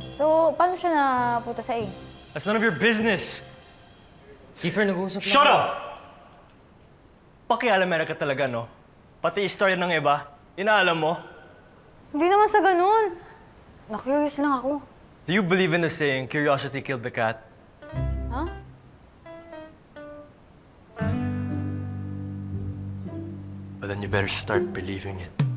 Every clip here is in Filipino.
So, paano siya napunta sa A? That's none of your business. Kiefer, nag-uusap Shut up! Pakialamera ka talaga, no? Pati istorya ng iba, inaalam mo? Hindi naman sa ganun. Na-curious lang ako. Do you believe in the saying, curiosity killed the cat? Ha? Well, then you better start believing it.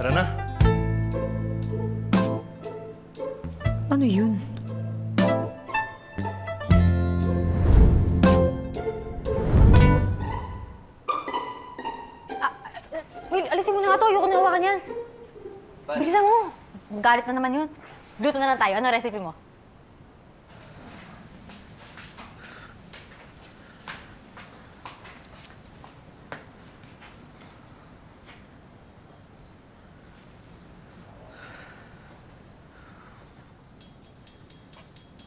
Tara na. Ano yun? Will, alisin mo na nga to. Ayoko na hawakan yan. Bilisan mo. Galit na naman yun. Luto na lang tayo. Ano recipe mo?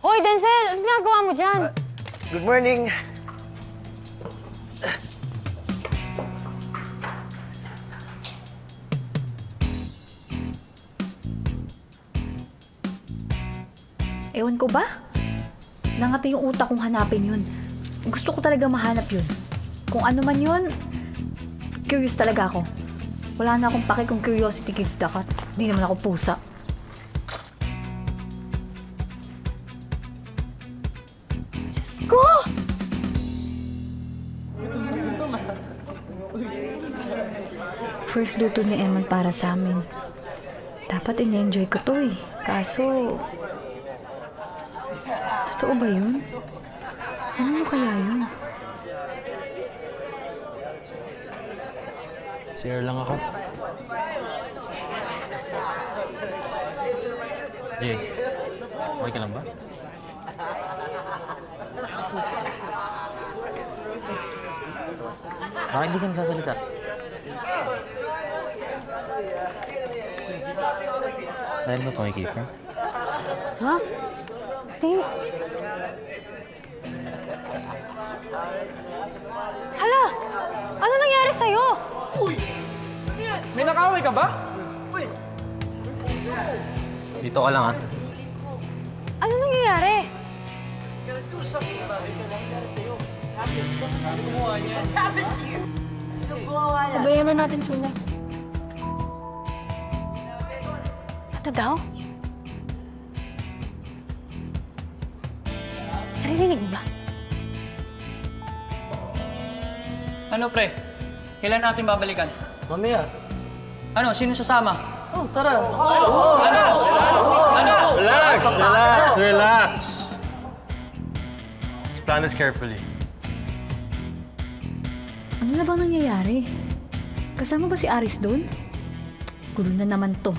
Hoy, Denzel! Anong ginagawa mo dyan? Good morning. Ewan ko ba? Nangati yung utak kong hanapin yun. Gusto ko talaga mahanap yun. Kung ano man yun, curious talaga ako. Wala na akong pake kung curiosity kills the cat. Hindi naman ako pusa. Ko! First luto ni Eman para sa amin. Dapat in-enjoy ko to eh. Kaso, Totoo ba yun? Ano mo kaya yun? CR lang ako. Jay, okay ka lang ba? Bakit hindi ka nagsasalita? Dahil ito kay Kiefer? Ha? Di... Hala! Ano nangyari sa'yo? May nakaway ka ba? Dito ka lang ah. Pabayaan na natin sila. Ano daw? Narinig ba? Ano pre? Kailan natin babalikan? Mamaya. Ano? Sino sasama? Oh, tara. Relax! Relax! Relax! Plan this carefully. Ano na bang nangyayari? Kasama ba si Aris doon? Gulo na naman to.